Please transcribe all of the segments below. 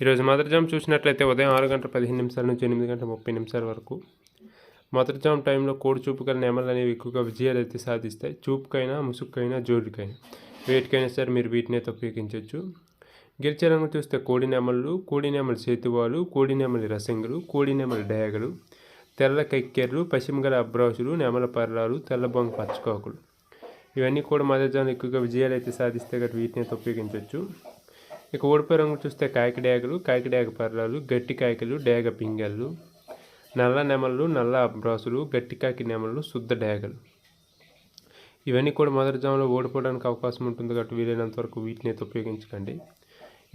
ఈరోజు మొదటి జామ్ చూసినట్లయితే ఉదయం ఆరు గంటల పదిహేను నిమిషాల నుంచి ఎనిమిది గంటల ముప్పై నిమిషాల వరకు. మొదటి జామ్ టైంలో కోడి చూపు గల నెమలు అనేవి ఎక్కువగా విజయాలు అయితే సాధిస్తాయి. చూపుకైనా ముసుగుకైనా జోడికైనా వేటికైనా సరే మీరు వీటిని అయితే ఉపయోగించవచ్చు గెలిచే రంగు చూస్తే కోడి నెమళ్ళు కోడి నెమలి చేతివాలు కోడి నెమలి రసంగులు కోడి నెమలి డయాగలు తెల్ల కెక్కెర్లు పశ్చిమగల అబ్రాసులు నెమల పర్రాలు తెల్లబొంగ పచ్చకాకులు ఇవన్నీ కూడా మొదటి ఎక్కువగా విజయాలు అయితే సాధిస్తే గట్రా వీటిని అయితే ఉపయోగించవచ్చు ఇక ఓడిపోయే రంగు చూస్తే కాకి డేగలు కాకి డేగ పర్రాలు గట్టి కాయకలు డేగ పింగళ్ళు నల్ల నెమళ్ళు నల్ల అబ్రాసులు గట్టి కాకి నెమళ్ళు శుద్ధ డేగలు ఇవన్నీ కూడా మొదటి జామ్లో ఓడిపోవడానికి అవకాశం ఉంటుంది కాబట్టి వీలైనంత వరకు వీటిని అయితే ఉపయోగించకండి.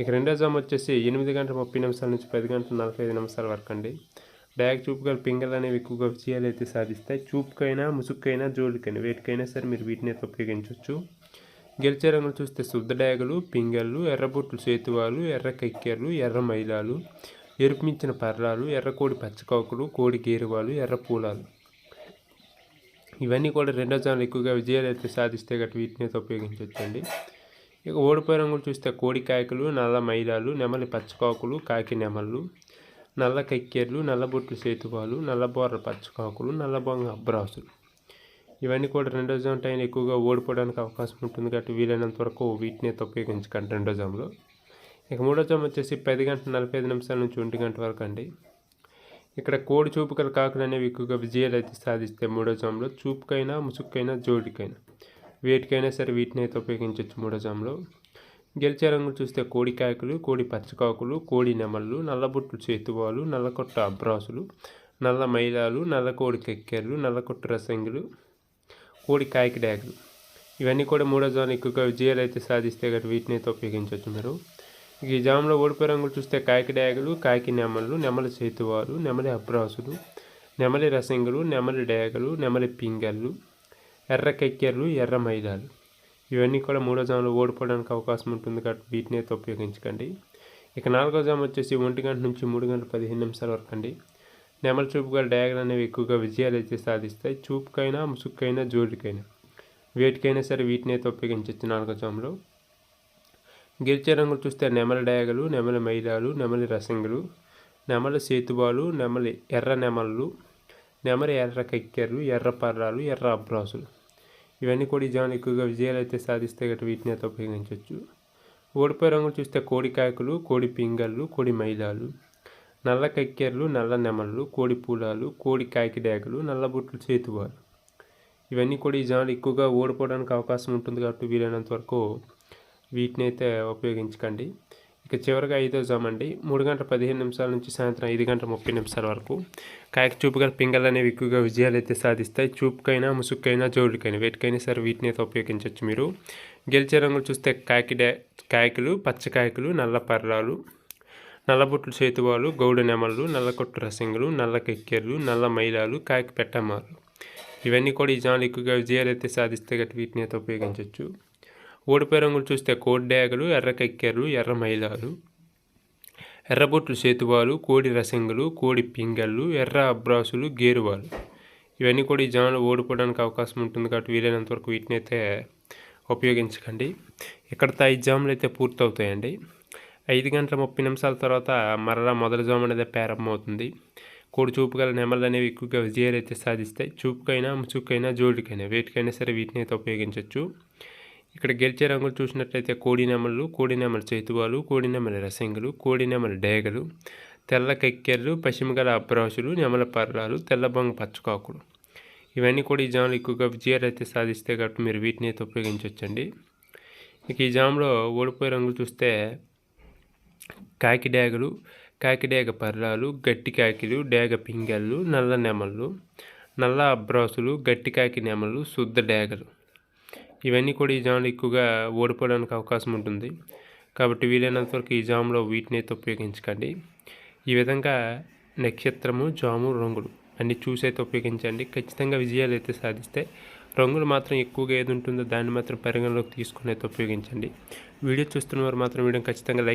ఇక రెండో జామ్ వచ్చేసి ఎనిమిది గంటల ముప్పై నిమిషాల నుంచి పది గంటల నలభై ఐదు నిమిషాల వరకు అండి. డ్యాగ్ చూపుగల పింగళ్ళు అనేవి ఎక్కువగా విజయాలు అయితే సాధిస్తాయి. చూపుకైనా ముసుక్కైనా జోలికైనా వేటికైనా సరే మీరు వీటిని అయితే ఉపయోగించవచ్చు. గెలిచే రంగులు చూస్తే శుద్ధ పింగళ్ళు ఎర్రబొట్లు సేతువాలు ఎర్ర కక్కెర్లు ఎర్ర మైలాలు ఎరుపుమించిన పర్రాలు ఎర్రకోడి పచ్చకాకులు కోడి గేరువాలు ఎర్ర పూలాలు. ఇవన్నీ కూడా రెండో జాన్లు ఎక్కువగా విజయాలు అయితే సాధిస్తే గట్టి వీటిని అయితే ఉపయోగించవచ్చండి ఇక ఓడిపోయే రంగులు చూస్తే కోడి కాయకులు నల్ల మైలాలు నెమలి పచ్చకాకులు కాకి నెమళ్ళు నల్ల కక్కెర్లు నల్లబొట్లు సేతువాలు నల్లబోర్ర పచ్చకాకులు నల్లబొంగ అబ్రాసులు. ఇవన్నీ కూడా రెండో జామ్ టైం ఎక్కువగా ఓడిపోవడానికి అవకాశం ఉంటుంది కాబట్టి వీలైనంత వరకు వీటిని అయితే ఉపయోగించకండి రెండో జామ్లో ఇక మూడో జామ్ వచ్చేసి పది గంటల నలభై ఐదు నిమిషాల నుంచి ఒంటి గంట వరకు అండి. ఇక్కడ కోడి చూపుకల కాకులు అనేవి ఎక్కువగా విజయాలు అయితే సాధిస్తే మూడో జామ్లో చూపుకైనా ముసుక్కైనా జోడికైనా. వేటికైనా సరే వీటిని అయితే ఉపయోగించవచ్చు మూడో జామ్లో గెలిచే రంగులు చూస్తే కోడి కాకులు కోడి పచ్చకాకులు కోడి నెమళ్ళు నల్లబొట్లు చేతువాలు నల్లకొట్ట అబ్రాసులు నల్ల మైలాలు నల్ల కోడి కెక్కెర్లు నల్లకొట్టు రసంగులు కోడి కాయకి డ్యాగులు ఇవన్నీ కూడా మూడో జోన్ ఎక్కువగా విజయాలు అయితే సాధిస్తే గట్టి వీటిని అయితే ఉపయోగించవచ్చు మీరు. ఇక ఈ జామ్లో ఓడిపోయే రంగులు చూస్తే కాయకి డ్యాగులు కాయకి నెమళ్ళు నెమలి చేతివారు నెమలి అబ్రాసులు నెమలి రసింగులు నెమలి డ్యాగలు నెమలి పింగళ్ళు ఎర్ర కెక్కెర్లు ఎర్ర మైదాలు. ఇవన్నీ కూడా మూడో జామ్లో ఓడిపోవడానికి అవకాశం ఉంటుంది కాబట్టి వీటిని అయితే ఉపయోగించకండి. ఇక నాలుగో జామ్ వచ్చేసి ఒంటి గంట నుంచి మూడు గంటల పదిహేను నిమిషాల వరకు అండి. నెమల చూపుగా డయాగ్రమ్ అనేవి ఎక్కువగా విజయాలు అయితే సాధిస్తాయి. చూపుకైనా ముసుక్కైనా జోడికైనా. వేటికైనా సరే వీటిని అయితే ఉపయోగించవచ్చు. నాలుగో జామ్లో గెలిచే రంగులు చూస్తే నెమల డయాగలు నెమలి మైలాలు నెమలి రసంగులు నెమలి సేతుబాలు నెమలి ఎర్ర నెమళ్ళు నెమలి ఎర్ర కక్కెర్లు ఎర్ర పర్రాలు ఎర్ర అబ్రాసులు. ఇవన్నీ కూడా ఈ ఎక్కువగా విజయాలు అయితే సాధిస్తే గట్రా వీటిని అయితే ఉపయోగించవచ్చు. ఓడిపోయే రంగులు చూస్తే కోడి కాయకులు కోడి పింగళ్ళు కోడి మైలాలు. నల్ల కక్కెర్లు నల్ల నెమళ్ళు కోడి పూలాలు కోడి కాకి నల్ల నల్లబొట్లు చేతువారు ఇవన్నీ కూడా ఈ జనాలు ఎక్కువగా ఓడిపోవడానికి అవకాశం ఉంటుంది కాబట్టి వీలైనంత వరకు వీటిని అయితే ఉపయోగించకండి. ఇక చివరిగా ఐదో జామండి మూడు గంటల పదిహేను నిమిషాల నుంచి సాయంత్రం ఐదు గంటల ముప్పై నిమిషాల వరకు కాయక చూపుగల పింగళ్ళు అనేవి ఎక్కువగా విజయాలు అయితే సాధిస్తాయి. చూపుకైనా ముసుక్కైనా జోడికైనా వేటికైనా సరే వీటిని అయితే ఉపయోగించవచ్చు మీరు. గెలిచే రంగులు చూస్తే కాకిడే కాయకులు పచ్చకాయకులు నల్ల పర్రాలు నల్లబొట్లు చేతువాలు గౌడ నెమళ్ళు నల్లకొట్టు రసింగులు నల్ల కెక్కెర్లు నల్ల మైలాలు కాకి పెట్టమాలు ఇవన్నీ కూడా ఈ జాన్లు ఎక్కువగా విజయాలైతే అయితే సాధిస్తే గట్టి వీటిని అయితే ఉపయోగించవచ్చు ఓడిపోయే రంగులు చూస్తే కోడి ఎర్ర కెక్కెర్లు ఎర్ర మైలాలు. ఎర్రబొట్లు చేతువాలు కోడి రసింగులు కోడి పింగళ్ళు ఎర్ర అబ్రాసులు గేరువాలు. ఇవన్నీ కూడా ఈ జనాలు ఓడిపోవడానికి అవకాశం ఉంటుంది కాబట్టి వీలైనంత వరకు వీటిని అయితే ఉపయోగించకండి. ఇక్కడ ఈ జాములు అయితే పూర్తవుతాయండి. ఐదు గంటల ముప్పై నిమిషాల తర్వాత మరలా మొదటి జాము అనేది ప్రారంభమవుతుంది. కోడి చూపు గల నెమలు అనేవి ఎక్కువగా విజయాలు అయితే సాధిస్తాయి. చూపుకైనా ముచుకైనా జోడికైనా వేటికైనా సరే వీటిని అయితే ఉపయోగించవచ్చు ఇక్కడ గెలిచే రంగులు చూసినట్లయితే కోడి నెమళ్ళు కోడి నెమల చేతువాలు కోడి నెమల రసంగులు కోడి నెమల డేగలు తెల్ల కెక్కెర్లు పశ్చిమగల అబ్రాసులు నెమల పర్రాలు తెల్ల బొంగ పచ్చకాకులు. ఇవన్నీ కూడా ఈ జాములు ఎక్కువగా విజయాలు అయితే సాధిస్తే కాబట్టి మీరు వీటిని అయితే ఉపయోగించవచ్చండి ఇక ఈ జాములో ఓడిపోయే రంగులు చూస్తే కాకి డేగలు కాకి పర్రాలు గట్టి కాకిలు డేగ పింగళ్ళు నల్ల నెమళ్ళు నల్ల అబ్రాసులు గట్టి కాకి నెమళ్ళు శుద్ధ డేగలు ఇవన్నీ కూడా ఈ జాములు ఎక్కువగా ఓడిపోవడానికి అవకాశం ఉంటుంది. కాబట్టి వీలైనంత వరకు ఈ జాములో వీటిని అయితే ఉపయోగించకండి. ఈ విధంగా నక్షత్రము జాము రంగులు అన్నీ చూసి అయితే ఉపయోగించండి. ఖచ్చితంగా విజయాలు అయితే సాధిస్తే రంగులు మాత్రం ఎక్కువగా ఏది ఉంటుందో దాన్ని మాత్రం పరిగణలోకి తీసుకుని అయితే ఉపయోగించండి. వీడియో చూస్తున్న వారు మాత్రం వీడియో ఖచ్చితంగా లైక్